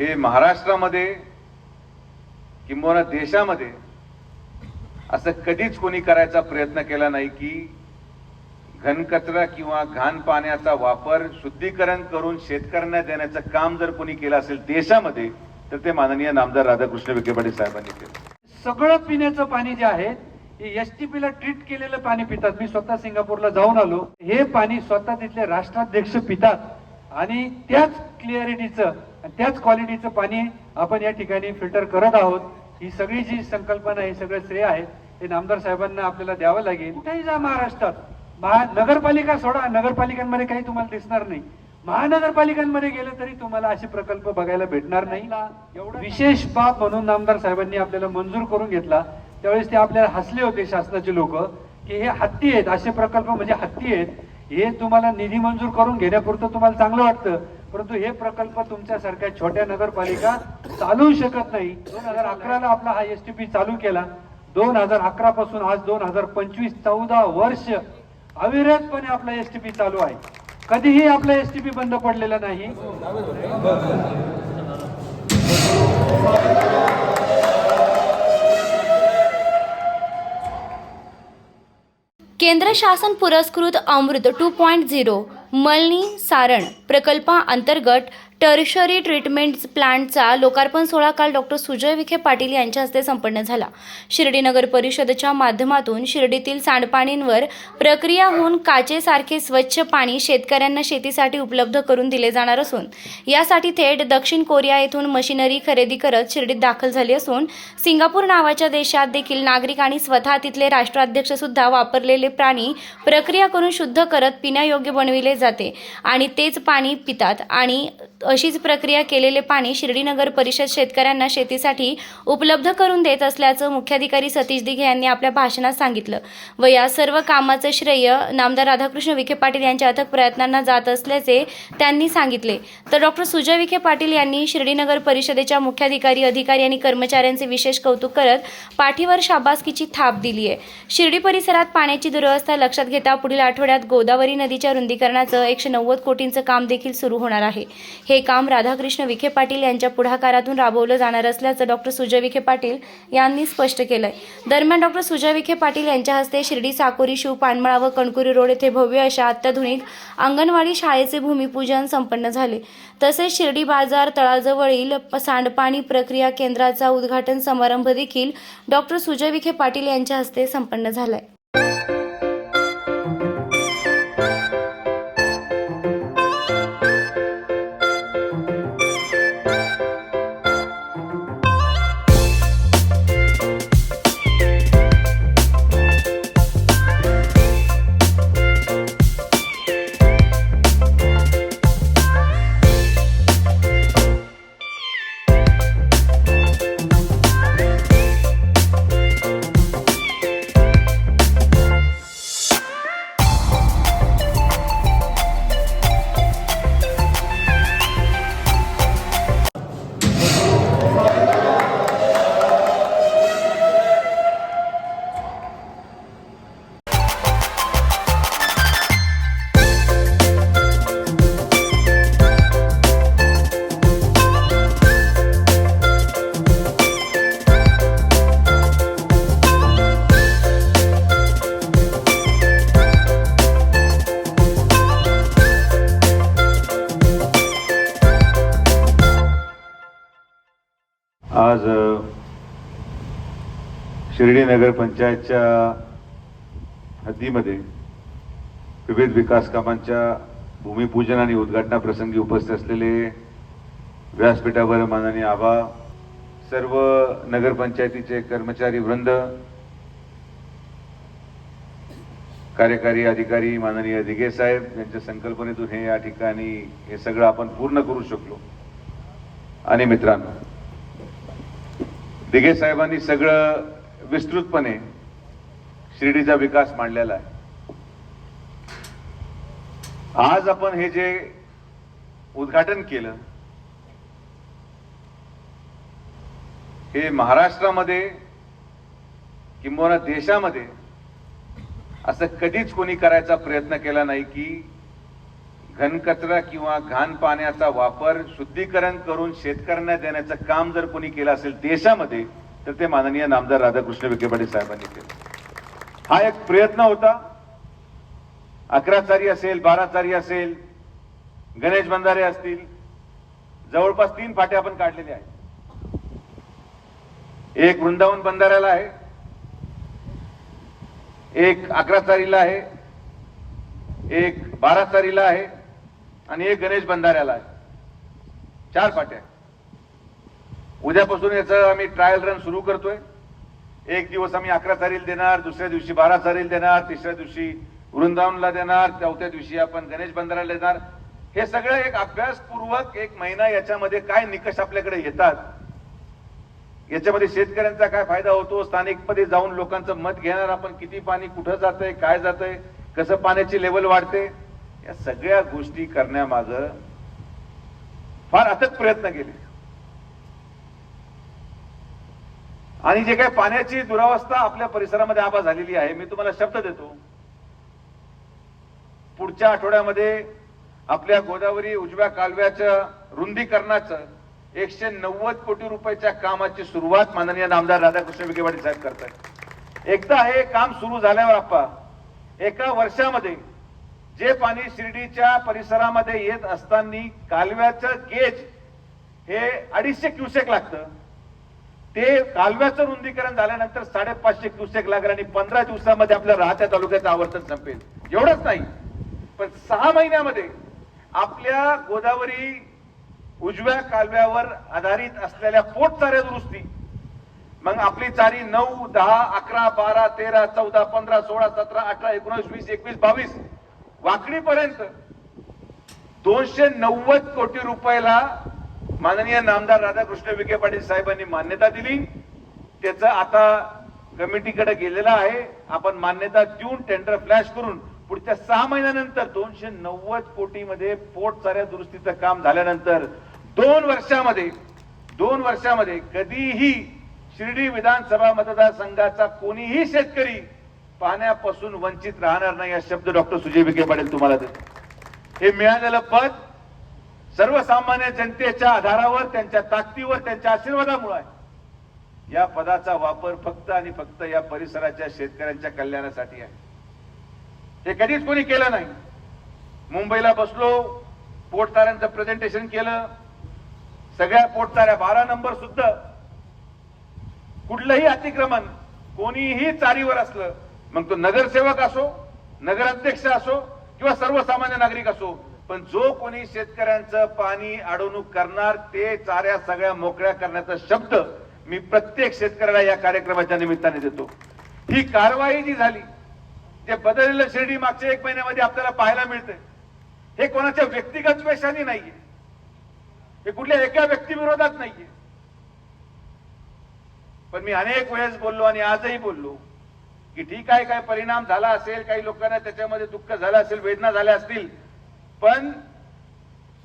हे महाराष्ट्रामध्ये किंबहुना देशामध्ये असं कधीच कोणी करायचा प्रयत्न केला नाही की घनकचरा किंवा घाण पाण्याचा वापर शुद्धीकरण करून शेतकऱ्यांना देण्याचं काम जर कोणी केलं असेल देशामध्ये तर ते माननीय नामदार राधाकृष्ण विखे पाटील साहेबांनी केलं. सगळं पिण्याचं पाणी जे आहे हे एस टी पी ला ट्रीट केलेलं पाणी पितात. मी स्वतः सिंगापूरला जाऊन आलो. हे पाणी स्वतः तिथले राष्ट्राध्यक्ष पितात. आणि त्याच क्लिअरिटीचं त्याच क्वालिटीचं पाणी आपण या ठिकाणी फिल्टर करत आहोत. ही सगळी जी संकल्पना हे सगळं श्रेय आहे हे नामदार साहेबांना आपल्याला द्यावं लागेल. कुठेही जा महाराष्ट्रात. महा नगरपालिका सोडा. नगरपालिकांमध्ये काही तुम्हाला दिसणार नाही. महानगरपालिकांमध्ये गेलं तरी तुम्हाला असे प्रकल्प बघायला भेटणार नाही. एवढं विशेष बाब म्हणून नामदार साहेबांनी आपल्याला मंजूर करून घेतला. त्यावेळेस ते आपल्याला हसले होते शासनाचे लोक की हे हत्ती आहेत. असे प्रकल्प म्हणजे हत्ती आहेत. हे तुम्हाला निधी मंजूर करून घेण्यापुरतं तुम्हाला चांगलं वाटतं. परंतु हे प्रकल्प तुमच्यासारख्या छोट्या नगरपालिका चालू शकत नाही. दोन हजार अकराला आपला हा एस टी पी चालू केला. दोन हजार अकरा पासून आज दोन हजार पंचवीस चौदा वर्ष अविरतपणे आपला एस टी पी चालू आहे. कधीही आपला एस टी पी बंद पडलेला नाही. केंद्र शासन पुरस्कृत अमृत टू पॉईंट झिरो मळणी सारण प्रकल्पाअंतर्गत टर्शरी ट्रीटमेंट प्लांटचा लोकार्पण सोहळा काल डॉक्टर सुजय विखे पाटील यांच्या हस्ते संपन्न झाला. शिर्डी नगर परिषदेच्या माध्यमातून शिर्डीतील सांडपाणींवर प्रक्रिया होऊन काचेसारखे स्वच्छ पाणी शेतकऱ्यांना शेतीसाठी उपलब्ध करून दिले जाणार असून यासाठी थेट दक्षिण कोरिया येथून मशिनरी खरेदी करत शिर्डीत दाखल झाली असून सिंगापूर नावाच्या देशात देखील नागरिक आणि स्वतः तिथले राष्ट्राध्यक्ष सुद्धा वापरलेले प्राणी प्रक्रिया करून शुद्ध करत पिण्यायोग्य बनविले जाते आणि तेच पाणी पितात आणि अशीच प्रक्रिया केलेले पाणी शिर्डी नगर परिषद शेतकऱ्यांना शेतीसाठी उपलब्ध करून देत असल्याचं मुख्याधिकारी सतीश दिघे यांनी आपल्या भाषणात सांगितलं. व या सर्व कामाचं श्रेय नामदार राधाकृष्ण विखे पाटील यांच्या अथक प्रयत्नांना जात असल्याचे त्यांनी सांगितले. तर डॉक्टर सुजय विखे पाटील यांनी शिर्डी नगर परिषदेच्या मुख्याधिकारी अधिकारी आणि कर्मचाऱ्यांचे विशेष कौतुक करत पाठीवर शाबासकीची थाप दिली आहे. शिर्डी परिसरात पाण्याची दुरवस्था लक्षात घेता पुढील आठवड्यात गोदावरी नदीच्या रुंदीकरणाचं एकशे नव्वद कोटींचं काम देखील सुरू होणार आहे. हे काम राधाकृष्ण विखे पाटील यांच्या पुढाकारातून राबवलं जाणार असल्याचं डॉक्टर सुजय विखे पाटील यांनी स्पष्ट केलंय. दरम्यान डॉक्टर सुजय विखे पाटील यांच्या हस्ते शिर्डी साकोरी शिव पानमळा व कणकुरी रोड येथे भव्य अशा अत्याधुनिक अंगणवाडी शाळेचे भूमिपूजन संपन्न झाले. तसेच शिर्डी बाजार तळाजवळील सांडपाणी प्रक्रिया केंद्राचा उद्घाटन समारंभ देखील डॉक्टर सुजय विखे पाटील यांच्या हस्ते संपन्न झालाय. शिर्डी नगर पंचायतच्या हद्दीमध्ये विविध विकास कामांच्या भूमिपूजन आणि उद्घाटनाप्रसंगी उपस्थित असलेले व्यासपीठावर माननीय आबा सर्व नगरपंचायतीचे कर्मचारी वृंद कार्यकारी अधिकारी माननीय दिघे साहेब यांच्या संकल्पनेतून हे या ठिकाणी हे सगळं आपण पूर्ण करू शकलो. आणि मित्रांनो दिघे साहेबांनी सगळं विस्तृतपणे शिर्डीचा विकास मांडलेला आहे. आज आपण हे जे उद्घाटन केलं हे महाराष्ट्रामध्ये किंबहुना देशामध्ये असं कधीच कोणी करायचा प्रयत्न केला नाही की घनकचरा किंवा घाण पाण्याचा वापर शुद्धीकरण करून शेतकऱ्यांना देण्याचं काम जर कोणी केलं असेल देशामध्ये तर ते माननीय नामदार राधाकृष्ण विखे पाटील साहेबांनी केलं. हा एक प्रयत्न होता. अकरा चारी असेल बारा चारी असेल गणेश बंधारे असतील जवळपास तीन फाटे आपण काढलेले आहेत. एक वृंदावन बंधाऱ्याला आहे एक अकरा चारीला आहे एक बारा चारीला आहे आणि एक गणेश बंधाऱ्याला आहे. चार फाट्या उद्यापासून याचं आम्ही ट्रायल रन सुरू करतोय. एक दिवस आम्ही अकरा तारीख देणार दुसऱ्या दिवशी बारा तारीख देणार तिसऱ्या दिवशी वृंदावनला देणार चौथ्या दिवशी आपण गणेश बंदराला देणार. हे सगळं एक अभ्यासपूर्वक एक महिना याच्यामध्ये काय निकष आपल्याकडे येतात याच्यामध्ये शेतकऱ्यांचा काय फायदा होतो स्थानिकमध्ये जाऊन लोकांचं मत घेणार आपण किती पाणी कुठं जातंय काय जातंय कसं पाण्याची लेवल वाढते या सगळ्या गोष्टी करण्यामाग फार अथक प्रयत्न केले. आणि जे काही पाण्याची दुरावस्था आपल्या परिसरामध्ये आबा झालेली आहे मी तुम्हाला शब्द देतो. पुढच्या आठवड्यामध्ये आपल्या गोदावरी उजव्या कालव्याच्या रुंदीकरणाचं एकशे नव्वद कोटी रुपयाच्या कामाची सुरुवात माननीय नामदार राधाकृष्ण विखे पाटील साहेब करतात एकदा हे काम सुरू झाल्यावर आप्पा एका वर्षामध्ये जे पाणी शिर्डीच्या परिसरामध्ये येत असताना कालव्याचं गेज हे अडीचशे क्युसेक लागतं. ते कालव्याचं रुंदीकरण झाल्यानंतर साडेपाचशे क्युसेक लागेल आणि पंधरा दिवसामध्ये आपल्या राहत्या तालुक्याचं आवर्तन संपेल. एवढंच नाही पण सहा महिन्यामध्ये आपल्या गोदावरी उजव्या कालव्यावर आधारित असलेल्या पोटचाऱ्या दुरुस्ती मग आपली चारी नऊ दहा अकरा बारा तेरा चौदा पंधरा सोळा सतरा अठरा एकोणीस वीस एकवीस बावीस वाकडीपर्यंत दोनशे नव्वद कोटी रुपयाला माननीय नामदार राधाकृष्ण विखे पाटील साहेबांनी मान्यता दिली. त्याचं आता कमिटीकडे गेलेलं आहे. आपण मान्यता देऊन टेंडर फ्लॅश करून पुढच्या सहा महिन्यानंतर दोनशे नव्वद कोटीमध्ये पोट चाऱ्या दुरुस्तीचं काम झाल्यानंतर दोन वर्षामध्ये दोन वर्षामध्ये कधीही शिर्डी विधानसभा मतदारसंघाचा कोणीही शेतकरी पाण्यापासून वंचित राहणार नाही हा शब्द डॉक्टर सुजय विखे पाटील तुम्हाला देतो हे मिळालेलं पद सर्वसामान्य जनतेच्या आधारावर त्यांच्या ताकदीवर त्यांच्या आशीर्वादामुळे आहे. या पदाचा वापर फक्त आणि फक्त या परिसराच्या शेतकऱ्यांच्या कल्याणासाठी आहे. हे कधीच कोणी केलं नाही. मुंबईला बसलो पोटताऱ्यांचं प्रेझेंटेशन केलं. सगळ्या पोटताऱ्या बारा नंबर सुद्धा. कुठलंही अतिक्रमण कोणीही चारीवर असलं मग तो नगरसेवक असो नगराध्यक्ष असो किंवा सर्वसामान्य नागरिक असो पण जो कोणी शेतकऱ्यांचं पाणी अडवणूक करणार ते चाऱ्या सगळ्या मोकळ्या करण्याचा शब्द मी प्रत्येक शेतकऱ्याला या कार्यक्रमाच्या निमित्ताने देतो. ही कारवाई जी झाली ते बदललेलं शिर्डी मागच्या एक महिन्यामध्ये आपल्याला पाहायला मिळते हे कोणाच्या व्यक्तिगत वेशाने नाहीये. हे कुठल्या एका व्यक्तीविरोधात नाहीये. पण मी अनेक वेळेस बोललो आणि आजही बोललो की ठीक आहे काय परिणाम झाला असेल काही लोकांना त्याच्यामध्ये दुःख झालं असेल वेदना झाल्या असतील पण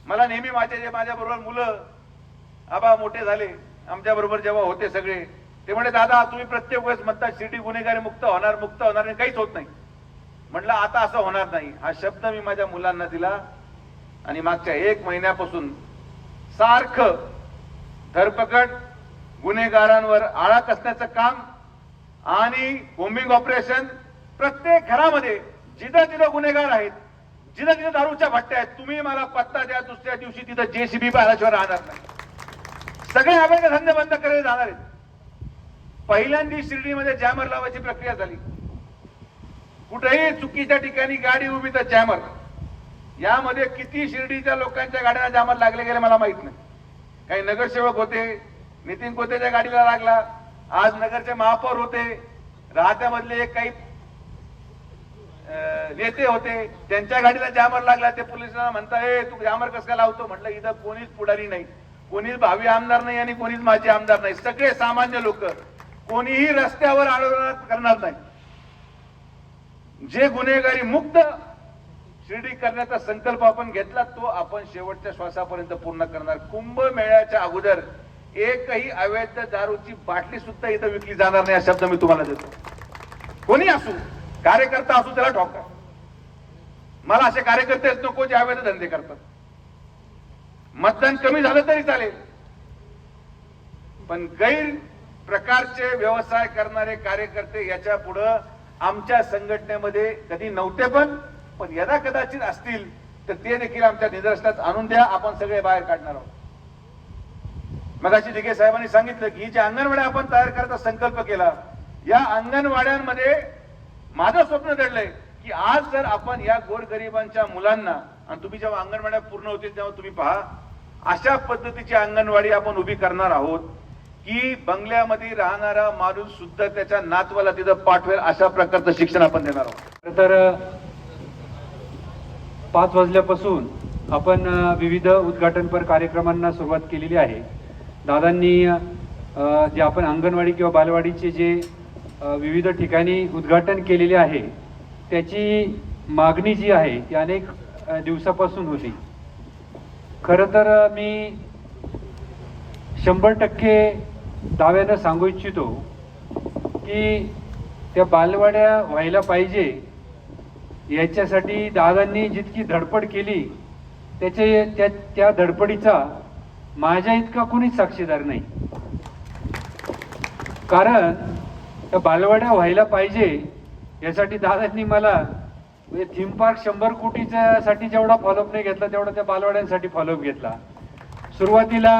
मला नेहमी माझे जे माझ्या बरोबर मुलं आबा मोठे झाले आमच्या बरोबर जेव्हा होते सगळे ते म्हणे दादा तुम्ही प्रत्येक वेळेस म्हणता शिर्डी गुन्हेगारी मुक्त होणार मुक्त होणार आणि काहीच होत नाही. म्हटलं आता असं होणार नाही. हा शब्द मी माझ्या मुलांना दिला आणि मागच्या एक महिन्यापासून सारखं धरपकड गुन्हेगारांवर आळा कसण्याचं काम आणि कोम्बिंग ऑपरेशन प्रत्येक घरामध्ये जिथं जिथं गुन्हेगार आहेत जिथं तिथं दारूच्या भट्ट्या आहेत. तुम्ही मला पत्ता द्या दुसऱ्या दिवशी तिथं जेसीबी पाहिल्याशिवाय राहणार नाही. सगळे अवैध धंदे बंद करायला जाणार आहेत. पहिल्यांदा शिर्डीमध्ये जॅमर लावायची प्रक्रिया झाली. कुठेही चुकीच्या ठिकाणी गाडी उभी तर जॅमर यामध्ये किती शिर्डीच्या लोकांच्या गाड्यांना जॅमर लागले गेले मला माहीत नाही. काही नगरसेवक होते नितीन कोतेच्या गाडीला लागला. आज नगरचे महापौर होते. राहत्यामधले एक काही नेते होते त्यांच्या गाडीला जामर लागला ते पोलिसांना म्हणता ए तू जामर कस काय लावतो? म्हटलं इथं कोणीच पुढारी नाही कोणीच भावी आमदार नाही आणि कोणीच माजी आमदार नाही. सगळे सामान्य लोक कोणीही रस्त्यावर आंदोलन करणार नाही. जे गुन्हेगारी मुक्त शिर्डी करण्याचा संकल्प आपण घेतला तो आपण शेवटच्या श्वासापर्यंत पूर्ण करणार. कुंभमेळ्याच्या अगोदर एकही अवैध दारूची बाटली सुद्धा इथं विकली जाणार नाही हा शब्द मी तुम्हाला देतो. कोणी असू कार्यकर्ता असू त्याला ठोका. मला असे कार्यकर्तेच नको जे अवैध धंदे करतात. मतदान कमी झालं तरी चालेल. पण गैर प्रकारचे व्यवसाय करणारे कार्यकर्ते याच्या पुढं आमच्या संघटनेमध्ये कधी नव्हते पण पण यदा कदाचित असतील तर ते देखील आमच्या निदर्शनात आणून द्या आपण सगळे बाहेर काढणार आहोत. मगाशी दिघे साहेबांनी सांगितलं की जे अंगणवाड्या आपण तयार करायचा संकल्प केला या अंगणवाड्यांमध्ये माझं स्वप्न घडलंय की आज जर आपण या गोरगरिबांच्या मुलांना आणि तुम्ही जेव्हा अंगणवाड्या पूर्ण होतील तेव्हा तुम्ही पहा अशा पद्धतीची अंगणवाडी आपण उभी करणार आहोत की बंगल्यामध्ये राहणारा माणूस सुद्धा त्याच्या नातवाला तिथं पाठवेल अशा प्रकारचं शिक्षण आपण देणार आहोत. तर पाच वाजल्यापासून आपण विविध उद्घाटनपर कार्यक्रमांना सुरुवात केलेली आहे. दादांनी जे आपण अंगणवाडी किंवा बालवाडीचे जे विविध ठिकाणी उद्घाटन केलेले आहे. त्याची मागणी जी आहे ती अनेक दिवसापासून होती. खरं तर मी शंभर टक्के दाव्यानं सांगू इच्छितो की त्या बालवाड्या व्हायला पाहिजे याच्यासाठी दादांनी जितकी धडपड केली त्याचे त्या त्या धडपडीचा माझ्या इतका कुणीच साक्षीदार नाही. कारण त्या बालवाड्या व्हायला पाहिजे यासाठी दादांनी मला म्हणजे थीम पार्क शंभर कोटीच्या साठी जेवढा फॉलोअप नाही घेतला तेवढा त्या बालवाड्यांसाठी फॉलोअप घेतला. सुरुवातीला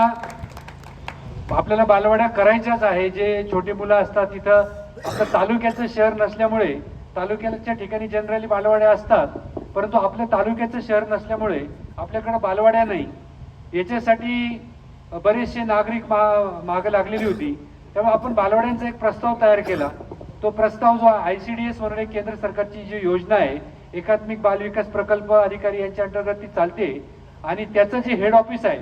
आपल्याला बालवाड्या करायच्याच आहे जे छोटी मुलं असतात तिथं आपलं तालुक्याचं शहर नसल्यामुळे तालुक्याच्या ठिकाणी जनरली बालवाड्या असतात परंतु आपल्या तालुक्याचं शहर नसल्यामुळे आपल्याकडे बालवाड्या नाही. याच्यासाठी बरेचसे नागरिक मा मागं लागलेली होती. तेव्हा आपण बालवाड्यांचा एक प्रस्ताव तयार केला. तो प्रस्ताव जो आय सी डी एस म्हणून एक केंद्र सरकारची जी योजना आहे एकात्मिक बालविकास प्रकल्प अधिकारी यांच्या अंतर्गत ती चालते. आणि त्याचं जे हेड ऑफिस आहे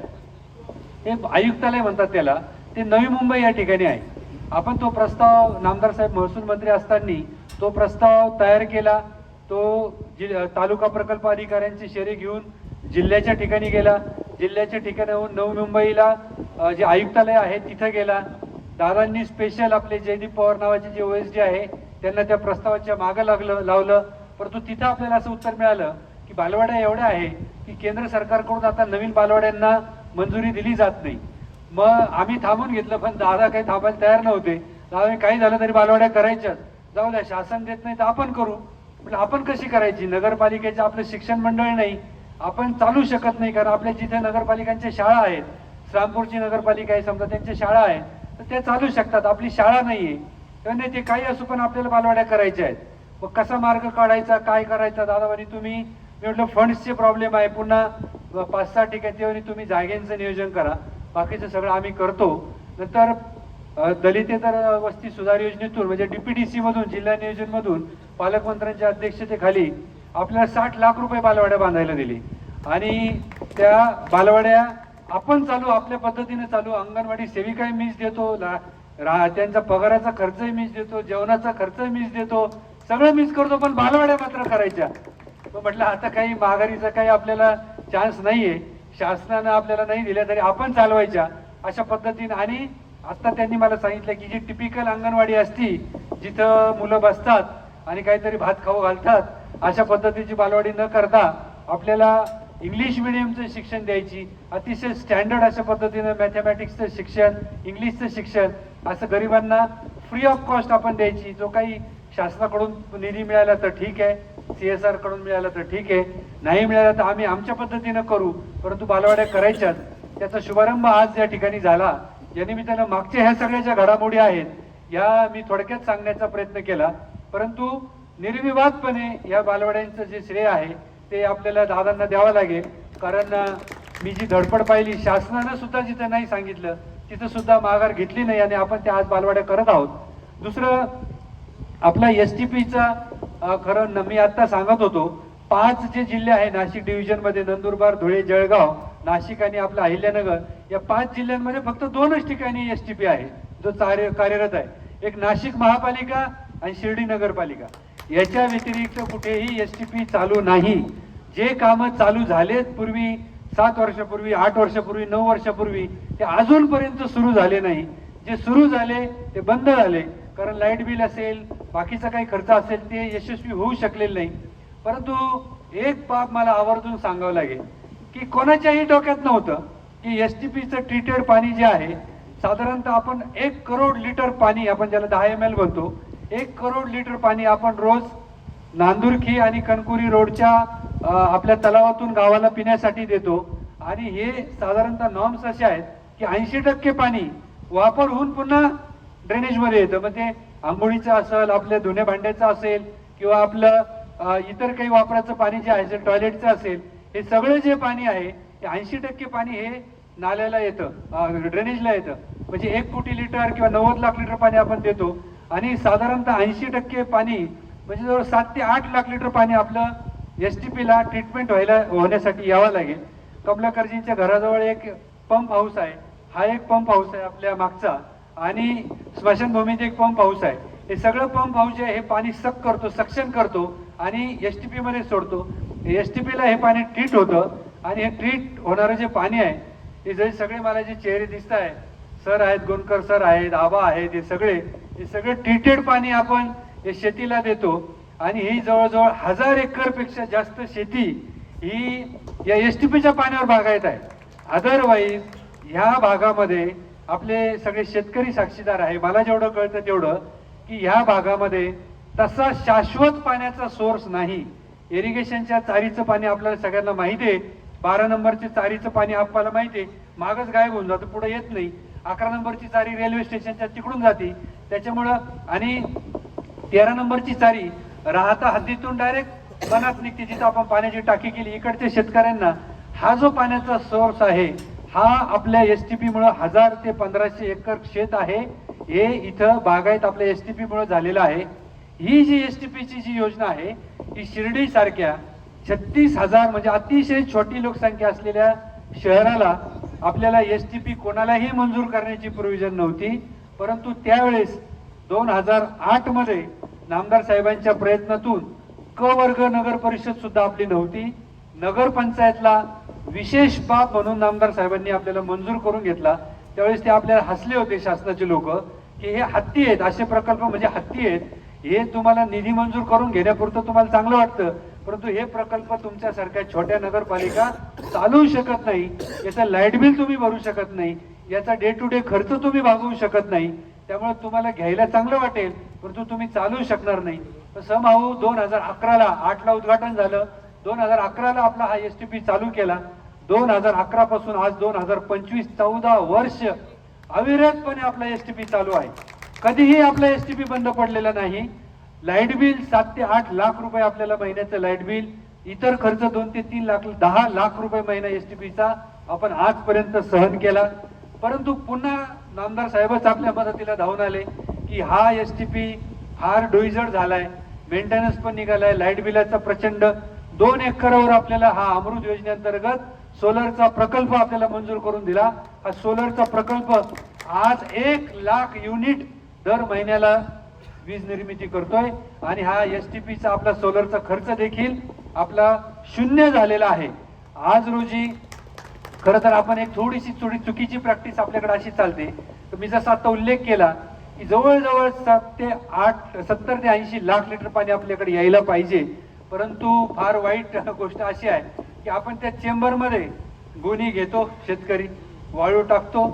हे आयुक्तालय म्हणतात त्याला ते नवी मुंबई या ठिकाणी आहे. आपण तो प्रस्ताव नामदार साहेब महसूल मंत्री असताना तो प्रस्ताव तयार केला. तो जि तालुका प्रकल्प अधिकाऱ्यांची शेरे घेऊन जिल्ह्याच्या ठिकाणी गेला. जिल्ह्याच्या ठिकाणाहून नवी मुंबईला जे आयुक्तालय आहे तिथं गेला. दादांनी स्पेशल आपले जयदीप पवार नावाचे जे ओ एस डी आहे त्यांना त्या प्रस्तावाच्या मागं लागलं लावलं. परंतु तिथं आपल्याला असं उत्तर मिळालं की बालवाड्या एवढ्या आहे की केंद्र सरकारकडून आता नवीन बालवाड्यांना मंजुरी दिली जात नाही. मग आम्ही थांबून घेतलं पण दादा काही थांबायला तयार नव्हते. दादा काही झालं तरी बालवाड्या करायच्याच जाऊ द्या शासन देत नाही तर आपण करू. म्हटलं आपण कशी करायची? नगरपालिकेचं आपलं शिक्षण मंडळ नाही. आपण चालू शकत नाही कारण आपल्या जिथे नगरपालिकांच्या शाळा आहेत श्रामपूरची नगरपालिका आहे समजा त्यांच्या शाळा आहेत तर ते चालू शकतात. आपली शाळा नाहीये. तेव्हा नाही ते काही असू पण आपल्याला बालवाड्या करायच्या आहेत. मग कसा मार्ग काढायचा काय करायचा? दादा तुम्ही मी म्हटलं फंड्सचे प्रॉब्लेम आहे. पुन्हा पाच सहा ठिकाणी ते तुम्ही जागेंचं नियोजन करा. बाकीचं सगळं आम्ही करतो. नंतर दलितेतर वस्ती सुधार योजनेतून म्हणजे डीपीडीसी मधून जिल्हा नियोजन मधून पालकमंत्र्यांच्या अध्यक्षतेखाली आपल्याला साठ लाख रुपये बालवाड्या बांधायला दिली. आणि त्या बालवाड्या आपण चालू आपल्या पद्धतीने चालू. अंगणवाडी सेविकाही मीच देतो रा- त्यांचा पगाराचा खर्चही मीच देतो जेवणाचा खर्चही मीच देतो सगळं मीच करतो पण बालवाड्या मात्र करायच्या. म्हटलं आता काही माघारीचा काही आपल्याला चान्स नाहीये. शासनानं आपल्याला नाही दिल्या तरी आपण चालवायच्या अशा पद्धतीने. आणि आता त्यांनी मला सांगितलं की जी टिपिकल अंगणवाडी असती जिथं मुलं बसतात आणि काहीतरी भात खाऊ घालतात अशा पद्धतीची बालवाडी न करता आपल्याला इंग्लिश मिडियमचं शिक्षण द्यायची अतिशय स्टँडर्ड अशा पद्धतीनं मॅथमॅटिक्सचं शिक्षण इंग्लिशचं शिक्षण असं गरिबांना फ्री ऑफ कॉस्ट आपण द्यायची. जो काही शासनाकडून निधी मिळाला तर ठीक आहे सी एस आरकडून मिळाला तर ठीक आहे. नाही मिळाला तर आम्ही आमच्या पद्धतीनं करू परंतु बालवाड्या करायच्याच त्याचा शुभारंभ आज या ठिकाणी झाला. या निमित्तानं मागच्या ह्या सगळ्या ज्या घडामोडी आहेत या मी थोडक्यात सांगण्याचा प्रयत्न केला. परंतु निर्विवादपणे या बालवाड्यांचं जे श्रेय आहे ते आपल्याला दादांना द्यावं लागेल. कारण मी जी धडपड पाहिली शासनानं सुद्धा जिथं नाही सांगितलं तिथं सुद्धा माघार घेतली नाही आणि आपण त्या आज बालवाड्या करत आहोत. दुसरं आपला एस टी पीचा खरं मी आत्ता सांगत होतो पाच जे जिल्हे आहे नाशिक डिव्हिजनमध्ये नंदुरबार धुळे जळगाव नाशिक आणि आपलं अहिल्यानगर या पाच जिल्ह्यांमध्ये फक्त दोनच ठिकाणी एस टी पी आहे जो कार्य कार्यरत आहे. एक नाशिक महापालिका आणि शिर्डी नगरपालिका. याच्या व्यतिरिक्त कुठेही एस टी पी चालू नाही. जे कामं चालू झालेत पूर्वी सात वर्षापूर्वी आठ वर्षापूर्वी नऊ वर्षापूर्वी ते अजूनपर्यंत सुरू झाले नाही. जे सुरू झाले ते बंद झाले. कारण लाइट बिल असेल बाकीचा काही खर्च असेल ते यशस्वी होऊ शकलेले नाही. परंतु एक बाब मला आवर्जून सांगावं लागेल की कोणाच्याही डोक्यात नव्हतं की एस टी पीचं ट्रीटेड पाणी जे आहे साधारणतः आपण एक करोड लिटर पाणी आपण ज्याला दहा एम एल म्हणतो एक करोड लिटर पाणी आपण रोज नांदुरखी आणि कणकुरी रोडच्या आपल्या तलावातून गावाला पिण्यासाठी देतो. आणि हे साधारणतः नॉर्म्स असे आहेत की ऐंशी टक्के पाणी वापर होऊन पुन्हा ड्रेनेजमध्ये येतं. मग ते आंघोळीचं असेल आपल्या धुण्या भांड्याचं असेल किंवा आपलं इतर काही वापराचं पाणी जे आहे जे टॉयलेटचं असेल हे सगळं जे पाणी आहे ते ऐंशी टक्के पाणी हे नाल्याला येतं ड्रेनेजला येतं. म्हणजे एक कोटी लिटर किंवा नव्वद लाख लिटर पाणी आपण देतो. आणि साधारणतः ऐंशी टक्के पाणी म्हणजे जवळ सात ते आठ लाख लिटर पाणी आपलं एस टी पीला ट्रीटमेंट व्हायला होण्यासाठी यावं लागेल. कमलाकरजींच्या घराजवळ एक पंप हाऊस आहे. हा एक पंप हाऊस आहे आपल्या मागचा. आणि स्मशानभूमीत एक पंप हाऊस आहे. हे सगळं पंप हाऊस जे आहे हे पाणी सक करतो सक्शन करतो आणि एस टी पीमध्ये सोडतो. एस टी पीला हे पाणी ट्रीट होतं आणि हे ट्रीट होणारं जे पाणी आहे हे जे सगळे मला जे चेहरे दिसत आहे सर आहेत गोणकर सर आहेत आबा आहेत हे सगळे हे सगळे ट्रीटेड पाणी आपण हे शेतीला देतो. आणि ही जवळजवळ हजार एकरपेक्षा जास्त शेती ही या एस टी पीच्या पाण्यावर बागायत आहे. अदरवाईज ह्या भागामध्ये आपले सगळे शेतकरी साक्षीदार आहे. मला जेवढं कळतं तेवढं की ह्या भागामध्ये तसा शाश्वत पाण्याचा सोर्स नाही. इरिगेशनच्या चारीचं पाणी आपल्याला सगळ्यांना माहिती आहे. बारा नंबरचे चारीचं पाणी आपल्याला माहिती आहे. मागच गायब होऊन जातं पुढे येत नाही. अकरा नंबरची चारी रेल्वे स्टेशनच्या तिकडून जाते. त्याच्यामुळं आणि तेरा नंबरची चारी राहता हद्दीतून डायरेक्ट वनात निघते. जिथं आपण पाण्याची टाकी केली इकडच्या शेतकऱ्यांना हा जो पाण्याचा सोर्स आहे हा आपल्या एस टी पीमुळं हजार ते पंधराशे एकर शेत आहे. हे इथं बागायत आपल्या एस टी पीमुळं झालेलं आहे. ही जी एस टी पीची जी योजना आहे ही शिर्डीसारख्या छत्तीस हजार म्हणजे अतिशय छोटी लोकसंख्या असलेल्या शहराला आपल्याला एस टी पी कोणालाही मंजूर करण्याची प्रोव्हिजन नव्हती. परंतु त्यावेळेस दोन हजार आठमध्ये नामदार साहेबांच्या प्रयत्नातून क वर्ग नगर परिषद सुद्धा आपली नव्हती. नगरपंचायतला विशेष बाब म्हणून नामदार साहेबांनी आपल्याला मंजूर करून घेतला. त्यावेळेस ते आपल्याला हसले होते शासनाचे लोक की हे हत्ती आहेत असे प्रकल्प म्हणजे हत्ती आहेत. हे तुम्हाला निधी मंजूर करून घेण्यापुरतं तुम्हाला चांगलं वाटतं. परंतु हे प्रकल्प तुमच्यासारख्या छोट्या नगरपालिका चालवू शकत नाही याचं लाइट बिल तुम्ही भरू शकत नाही याचा डे टू डे खर्च तुम्ही भागवू शकत नाही त्यामुळे तुम्हाला घ्यायला चांगलं वाटेल परंतु तुम्ही चालवू शकणार नाही. तर दोन हजार अकराला आठला उद्घाटन झालं दोन हजार अकराला आपला हा एस टी पी चालू केला दोन हजार अकरा पासून आज दोन हजार पंचवीस चौदा वर्ष अविरतपणे आपला एस टी पी चालू आहे. कधीही आपला एस टी पी बंद पडलेला नाही लाइट बिल सात ते आठ लाख रुपये आपल्याला महिन्याचं लाइट बिल इतर खर्च दोन ते तीन लाख दहा लाख रुपये महिना एस टी पीचा आपण आजपर्यंत सहन केला. परंतु पुन्हा नामदार साहेबच आपल्या मदतीला धावून आले की हा एस टी पी फार डोईजड झालाय मेंटेनन्स पण निघालाय लाइट बिलाचा प्रचंड दोन एकरावर आपल्याला हा अमृत योजनेअंतर्गत सोलरचा प्रकल्प आपल्याला मंजूर करून दिला. हा सोलरचा प्रकल्प आज एक लाख युनिट दर महिन्याला वीज निर्मिती करतोय आणि हा एस टी पीचा आपला सोलरचा खर्च देखील आपला शून्य झालेला आहे. आज रोजी खरं तर आपण एक थोडीशी थोडी चुकीची प्रॅक्टिस आपल्याकडे अशी चालते. तर मी जसा आता उल्लेख केला की जवळजवळ सात ते आठ सत्तर ते ऐंशी लाख लिटर पाणी आपल्याकडे यायला पाहिजे. परंतु फार वाईट गोष्ट अशी आहे की आपण त्या चेंबरमध्ये गोणी घेतो शेतकरी वाळू टाकतो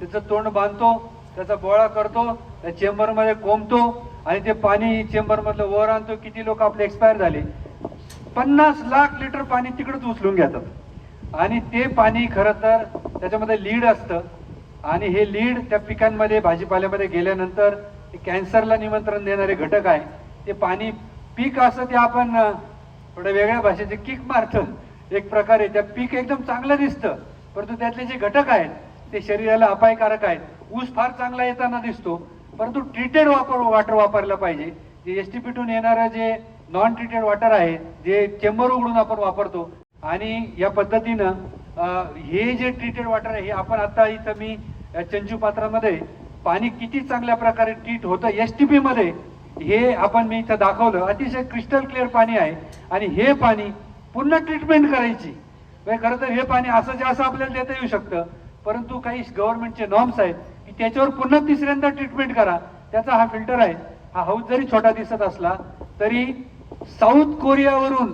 त्याचं तोंड बांधतो त्याचा बोळा करतो त्या चेंबरमध्ये कोंबतो आणि ते पाणी चेंबरमधलं वर आणतो किती लोक आपले एक्सपायर झाले. पन्नास लाख लिटर पाणी तिकडंच उचलून घेतात. आणि ते पाणी खरं तर त्याच्यामध्ये लीड असतं. आणि हे लीड त्या पिकांमध्ये भाजीपाल्यामध्ये गेल्यानंतर ते कॅन्सरला निमंत्रण देणारे घटक आहे. ते पाणी पीक असं ते आपण थोडं थोड्या वेगळ्या भाषेचे किक मारतं. एक प्रकारे त्या पीक एकदम चांगलं दिसतं. परंतु त्यातले जे घटक आहेत ते शरीराला अपायकारक आहेत. ऊस फार चांगला येताना दिसतो. परंतु ट्रीटेड वापर वॉटर वापरलं पाहिजे. जे एस टी पीटून येणारं जे नॉन ट्रीटेड वॉटर आहे जे चेंबर उघडून आपण वापरतो आणि या पद्धतीनं हे जे ट्रीटेड वॉटर आहे हे आपण आता इथं मी चंजू पात्रामध्ये पाणी किती चांगल्या प्रकारे ट्रीट होतं एस टी पी मध्ये हे आपण मी इथं दाखवलं. अतिशय क्रिस्टल क्लिअर पाणी आहे. आणि हे पाणी पुन्हा ट्रीटमेंट करायची. म्हणजे खरं तर हे पाणी असं जे असं आपल्याला देता येऊ शकतं. परंतु काही गव्हर्नमेंटचे नॉर्म्स आहेत त्याच्यावर पुन्हा तिसऱ्यांदा ट्रीटमेंट करा. त्याचा हा फिल्टर आहे. हा हौद जरी छोटा दिसत असला तरी साऊथ कोरियावरून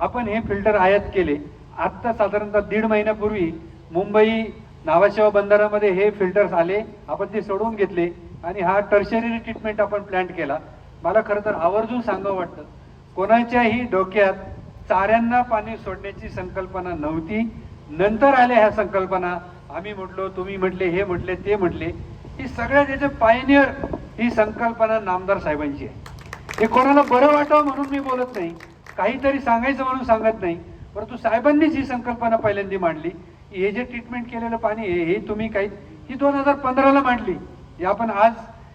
आपण हे फिल्टर आयात केले. आत्ता साधारणतः दीड महिन्यापूर्वी मुंबई नावाशेवा बंदरामध्ये हे फिल्टर्स आले. आपण ते सोडवून घेतले आणि हा टर्शरी ट्रीटमेंट आपण प्लॅन्ट केला. मला खरं तर आवर्जून सांगावं वाटतं. कोणाच्याही डोक्यात चाऱ्यांना पाणी सोडण्याची संकल्पना नव्हती. नंतर आल्या ह्या संकल्पना. आम्ही म्हटलो तुम्ही म्हटले हे म्हटले ते म्हटले. ही सगळ्यात याचे पायनियर ही संकल्पना नामदार साहेबांची आहे. हे कोणाला बरं वाटावं म्हणून मी बोलत नाही. काहीतरी सांगायचं म्हणून सांगत नाही. परंतु साहेबांनीच ही संकल्पना पहिल्यांदा मांडली. की हे जे ट्रीटमेंट केलेलं पाणी आहे हे तुम्ही काही ही दोन हजार पंधराला मांडली. हे आपण आज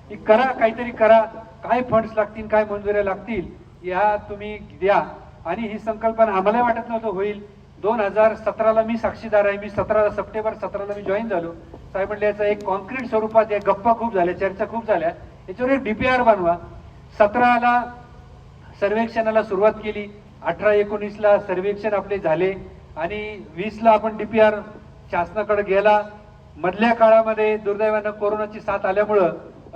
ही करा काहीतरी करा. काय फंड्स लागतील काय मंजुऱ्या लागतील या तुम्ही द्या. आणि ही संकल्पना आम्हालाही वाटत नव्हतं होईल. दोन हजार सतराला मी साक्षीदार आहे. मी सतरा सप्टेंबर सतराला मी जॉईन झालो. साहेब म्हटले याचा एक कॉन्क्रीट स्वरूपात या गप्पा खूप झाल्या चर्चा खूप झाल्या. याच्यावर एक डीपीआर बनवा. सतराला सर्वेक्षणाला सुरुवात केली. अठरा एकोणीसला सर्वेक्षण आपले झाले. आणि वीसला आपण डीपीआर शासनाकडे गेला. मधल्या काळामध्ये दुर्दैवानं कोरोनाची साथ आल्यामुळं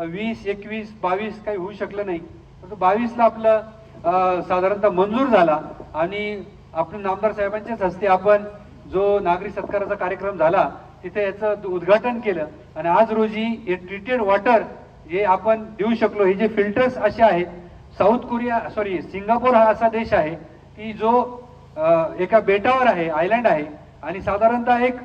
वीस एकवीस बावीस काही होऊ शकलं नाही. परंतु बावीसला आपलं साधारणतः मंजूर झाला. आणि आपण नामदार साहेबांच्याच हस्ते आपण जो नागरी सत्काराचा कार्यक्रम झाला तिथे याचं उद्घाटन केलं. आणि आज रोजी हे ट्रीटेड वॉटर हे आपण देऊ शकलो. हे जे फिल्टर्स असे आहेत साऊथ कोरिया सॉरी सिंगापूर हा असा देश आहे की जो एका बेटावर आहे आयलँड आहे. आणि साधारणतः एक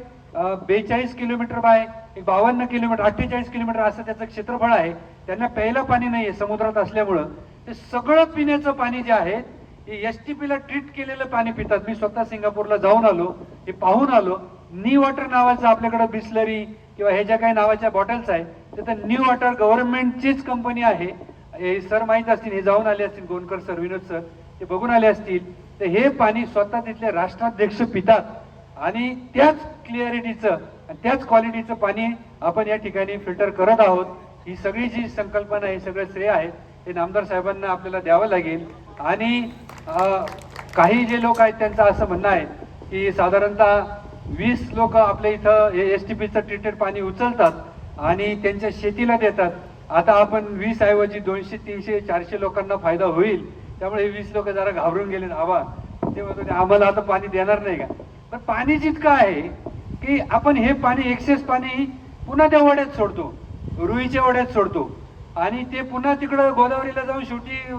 बेचाळीस किलोमीटर बाय एक बावन्न किलोमीटर अठ्ठेचाळीस किलोमीटर असं त्याचं क्षेत्रफळ आहे. त्यांना प्यायला पाणी नाही आहे समुद्रात असल्यामुळं. ते सगळं पिण्याचं पाणी जे आहे एस टी पीला ट्रीट केलेलं पाणी पितात. मी स्वतः सिंगापूरला जाऊन आलो हे पाहून आलो. नी वॉटर नावाचं आपल्याकडं बिस्लरी किंवा हे ज्या काही नावाच्या बॉटल्स आहेत ते तर न्यू वॉटर गव्हर्नमेंटचीच कंपनी आहे. हे सर माहीत असतील हे जाऊन आले असतील गोनकर सर विनोद सर ते बघून आले असतील. तर हे पाणी स्वतः तिथले राष्ट्राध्यक्ष पितात. आणि त्याच क्लिअरिटीचं आणि त्याच क्वालिटीचं पाणी आपण या ठिकाणी फिल्टर करत आहोत. ही सगळी जी संकल्पना हे सगळं श्रेय आहे ते नामदार साहेबांना आपल्याला द्यावं लागेल. आणि काही जे लोक आहेत त्यांचं असं म्हणणं आहे की साधारणतः वीस लोक आपल्या इथं हे एस टी पीचं ट्रीटेड पाणी उचलतात आणि त्यांच्या शेतीला देतात. आता आपण वीस ऐवजी दोनशे तीनशे चारशे लोकांना फायदा होईल. त्यामुळे वीस लोक जरा घाबरून गेले आबा ते म्हणत होते आम्हाला आता पाणी देणार नाही का? पण पाणी जितकं आहे की आपण हे पाणी एक्सेस पाणी पुन्हा त्या वड्यात सोडतो. रुईच्या वड्यात सोडतो. आणि ते पुन्हा तिकडं गोदावरीला जाऊन शेवटी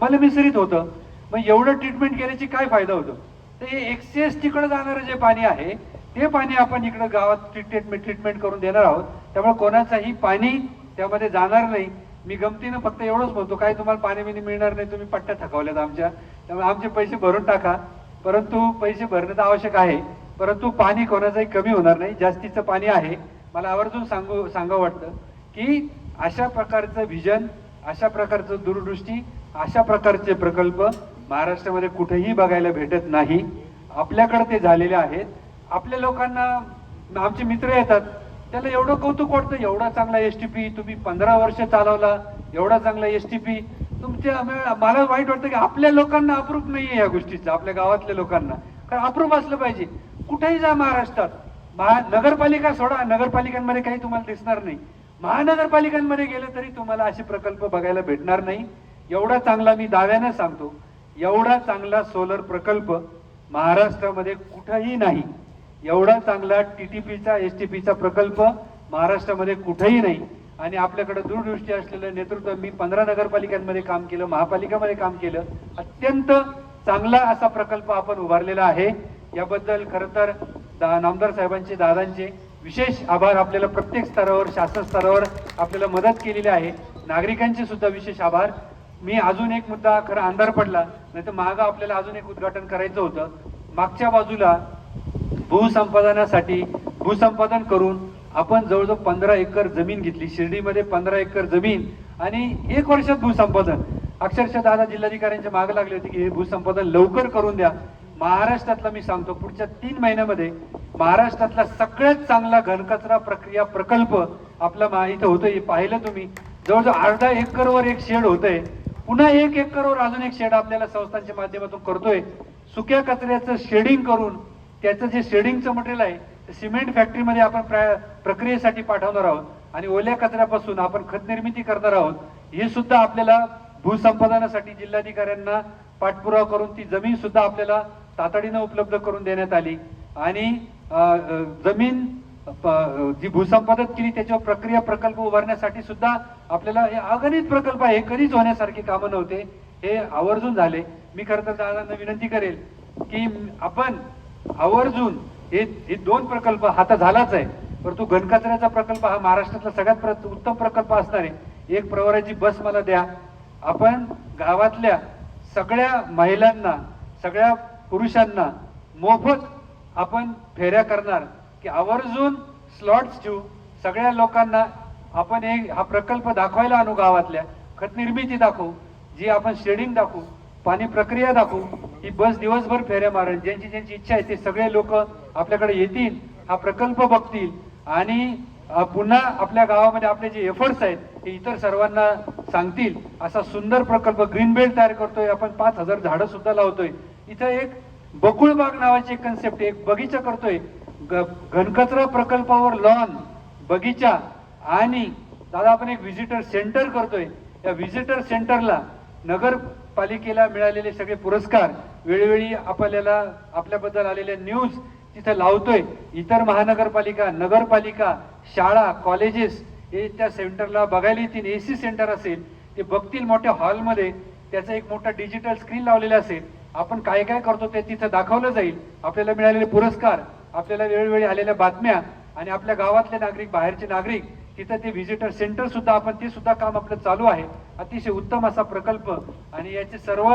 मलमिसरीत होतं. मग एवढं ट्रीटमेंट केल्याची काय फायदा होतो? तर हे एक्सेस तिकडं जाणारं जे पाणी आहे ते पाणी आपण इकडं गावात ट्रीटमेंट ट्रीटमेंट करून देणार आहोत. त्यामुळे कोणाचंही पाणी त्यामध्ये जाणार नाही. मी गमतीनं फक्त एवढंच म्हणतो काय तुम्हाला पाणी बिनी मिळणार नाही तुम्ही पट्ट्या थकवल्यात आमच्या. त्यामुळे आमचे पैसे भरून टाका. परंतु पैसे भरणं तर आवश्यक आहे. परंतु पाणी कोणाचंही कमी होणार नाही. जास्तीचं पाणी आहे. मला आवर्जून सांगू सांगावं वाटतं की अशा प्रकारचं व्हिजन अशा प्रकारचं दूरदृष्टी अशा प्रकारचे प्रकल्प महाराष्ट्रामध्ये कुठेही बघायला भेटत नाही. आपल्याकडे ते झालेले आहेत. आपल्या लोकांना आमचे मित्र येतात. त्याला एवढं कौतुक वाटतं एवढा चांगला एस टी पी तुम्ही पंधरा वर्ष चालवला एवढा चांगला एस टी पी तुमच्या मला वाईट वाटतं की आपल्या लोकांना अप्रूप नाहीये या गोष्टीचं आपल्या गावातल्या लोकांना. कारण अप्रूप असलं पाहिजे. कुठेही जा महाराष्ट्रात. महा नगरपालिका सोडा नगरपालिकांमध्ये काही तुम्हाला दिसणार नाही. महानगरपालिकांमध्ये गेलं तरी तुम्हाला असे प्रकल्प बघायला भेटणार नाही. एवढा चांगला मी दाव्यानं सांगतो. एवढा चांगला सोलर प्रकल्प महाराष्ट्रामध्ये कुठंही नाही. एवढा चांगला टी टी पीचा एस टी पीचा प्रकल्प महाराष्ट्रामध्ये कुठेही नाही. आणि आपल्याकडे दूरदृष्टी असलेलं नेतृत्व मी पंधरा नगरपालिकांमध्ये काम केलं महापालिकामध्ये काम केलं. अत्यंत चांगला असा प्रकल्प आपण उभारलेला आहे. याबद्दल खरं तर दा- नामदार साहेबांचे दादांचे विशेष आभार आपल्याला प्रत्येक स्तरावर शासन स्तरावर आपल्याला मदत केलेली आहे. नागरिकांचे सुद्धा विशेष आभार. मी अजून एक मुद्दा खरं अंधार पडला नाही तर मागं आपल्याला अजून एक उद्घाटन करायचं होतं. मागच्या बाजूला भूसंपादनासाठी भूसंपादन करून आपण जवळजवळ पंधरा एकर जमीन घेतली शिर्डीमध्ये पंधरा एकर जमीन आणि एक वर्षात भूसंपादन. अक्षरशः दादा जिल्हाधिकाऱ्यांच्या मागे लागले होते की हे भूसंपादन लवकर करून द्या. महाराष्ट्रातला मी सांगतो पुढच्या तीन महिन्यामध्ये महाराष्ट्रातला सगळ्यात चांगला घनकचरा प्रक्रिया प्रकल्प आपला मा- इथं होतोय पाहिलं तुम्ही. जवळजवळ अर्धा एकरवर एक शेड होतंय. पुन्हा एक एकरवर अजून एक शेड आपल्याला संस्थांच्या माध्यमातून करतोय. सुक्या कचऱ्याचं शेडिंग करून त्याचं जे शेडिंगचं मटेरियल आहे ते सिमेंट फॅक्टरीमध्ये आपण प्रक्रियेसाठी पाठवणार आहोत. आणि ओल्या कचऱ्यापासून आपण खत निर्मिती करणार आहोत. हे सुद्धा आपल्याला भूसंपादनासाठी जिल्हाधिकाऱ्यांना पाठपुरावा करून ती जमीन सुद्धा आपल्याला तातडीनं उपलब्ध करून देण्यात आली. आणि जमीन जी भूसंपादन केली त्याच्यावर प्रक्रिया प्रकल्प उभारण्यासाठी सुद्धा आपल्याला हे अगणित प्रकल्प आहे. हे कधीच होण्यासारखी कामं नव्हते. हे आवर्जून झाले. मी खरं तर दादांना विनंती करेल की आपण आवर्जून हे हे दोन प्रकल्प हा तर झालाच आहे परंतु घनकचऱ्याचा प्रकल्प हा महाराष्ट्रातला सगळ्यात प्र- उत्तम प्रकल्प असणार आहे. एक प्रवाराची बस मला द्या. आपण गावातल्या सगळ्या महिलांना सगळ्या पुरुषांना मोफत आपण फेऱ्या करणार. की आवर्जून स्लॉट्स देऊ सगळ्या लोकांना आपण एक हा प्रकल्प दाखवायला आणू गावातल्या. खत निर्मिती दाखवू जी आपण शेडिंग दाखवू पाणी प्रक्रिया दाखवू ही बस दिवसभर फेऱ्या मारेल. ज्यांची ज्यांची इच्छा आहे ते सगळे लोक आपल्याकडे येतील हा प्रकल्प बघतील. आणि पुन्हा आपल्या गावामध्ये आपले जे एफर्ट्स आहेत ते इतर सर्वांना सांगतील. असा सुंदर प्रकल्प ग्रीन बेल्ट तयार करतोय. आपण पाच हजार झाडं सुद्धा लावतोय. इथं एक बकुळबाग नावाची एक कन्सेप्ट एक बगीचा करतोय. ग- घनकचरा प्रकल्पावर लॉन बगीचा आणि दादा आपण एक व्हिजिटर सेंटर करतोय. या व्हिजिटर सेंटरला नगरपालिकेला मिळालेले सगळे पुरस्कार वेळोवेळी आपल्याला आपल्याबद्दल आलेल्या न्यूज तिथं लावतोय. इतर महानगरपालिका नगरपालिका शाळा कॉलेजेस हे त्या सेंटरला बघायला येतील. ए सी सेंटर असेल ते बघतील मोठ्या हॉलमध्ये त्याचं एक मोठा डिजिटल स्क्रीन लावलेलं असेल. आपण काय काय करतो ते तिथं दाखवलं जाईल. आपल्याला मिळालेले पुरस्कार आपल्याला वेळोवेळी आलेल्या बातम्या आणि आपल्या गावातले नागरिक बाहेरचे नागरिक तिथं ते व्हिजिटर सेंटर सुद्धा आपण ते सुद्धा काम आपलं चालू आहे. अतिशय उत्तम असा प्रकल्प आणि याचे सर्व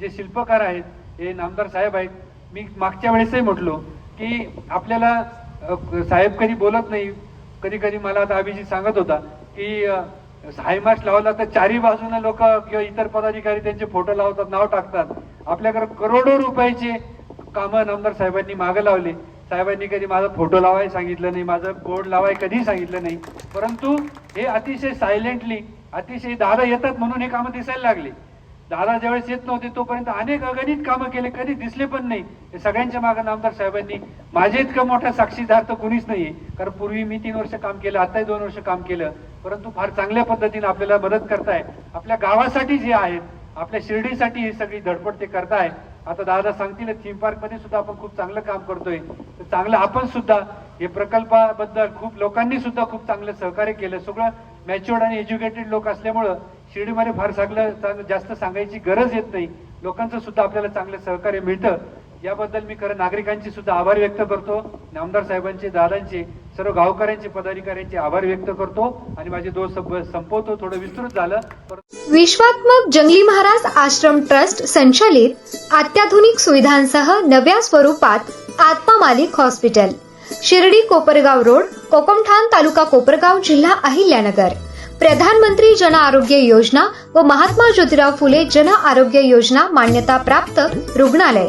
जे शिल्पकार आहेत हे नामदार साहेब आहेत. मी मागच्या वेळेसही म्हटलो की आपल्याला साहेब कधी बोलत नाही. कधी कधी मला आता अभिजित सांगत होता की हायमार्क्स लावला तर चारी बाजूला लोक किंवा इतर पदाधिकारी त्यांचे फोटो लावतात नाव टाकतात. आपल्याकडे करोडो रुपयाचे कामं नामदार साहेबांनी मागे लावले. साहेबांनी कधी माझा फोटो लावाय सांगितलं नाही माझं बोर्ड लावाय कधी सांगितलं नाही. परंतु हे अतिशय सायलेंटली अतिशय दादा येतात म्हणून हे कामं दिसायला लागली. दादा ज्यावेळेस येत नव्हते तोपर्यंत अनेक अगणित कामं केले कधी दिसले पण नाही. हे सगळ्यांच्या मागे नामदार साहेबांनी माझे इतकं मोठा साक्षीदार तर कुणीच नाही कारण पूर्वी मी तीन वर्ष काम केलं आताही दोन वर्ष काम केलं. परंतु फार चांगल्या पद्धतीने आपल्याला मदत करताय. आपल्या गावासाठी जे आहेत आपल्या शिर्डीसाठी ही सगळी धडपड ते करताय. आता दादा सांगतील थीम पार्कमध्ये सुद्धा आपण खूप चांगलं काम करतोय. तर चांगलं आपण सुद्धा हे प्रकल्पाबद्दल खूप लोकांनी सुद्धा खूप चांगलं सहकार्य केलं. सगळं मॅच्युअर्ड आणि एज्युकेटेड लोक असल्यामुळं शिर्डीमध्ये फार चांगलं जास्त सांगायची गरज येत नाही. लोकांचं सुद्धा आपल्याला चांगलं सहकार्य मिळतं. याबद्दल मी खरं नागरिकांची सुद्धा आभार व्यक्त करतो. आमदार साहेबांचे दादांचे सर्व गावकऱ्यांचे पदाधिकाऱ्यांचे आभार व्यक्त करतो. आणि माझे दोष संपवतो. थोडं विस्तृत झालं विश्वात्मक जंगली महाराज आश्रम ट्रस्ट संचालित अत्याधुनिक सुविधांसह नव्या स्वरूपात आत्मा मालिक हॉस्पिटल शिर्डी कोपरगाव रोड कोकमठाण तालुका कोपरगाव जिल्हा अहिल्यानगर. प्रधानमंत्री जन आरोग्य योजना व महात्मा ज्योतिराव फुले जन आरोग्य योजना मान्यता प्राप्त रुग्णालय.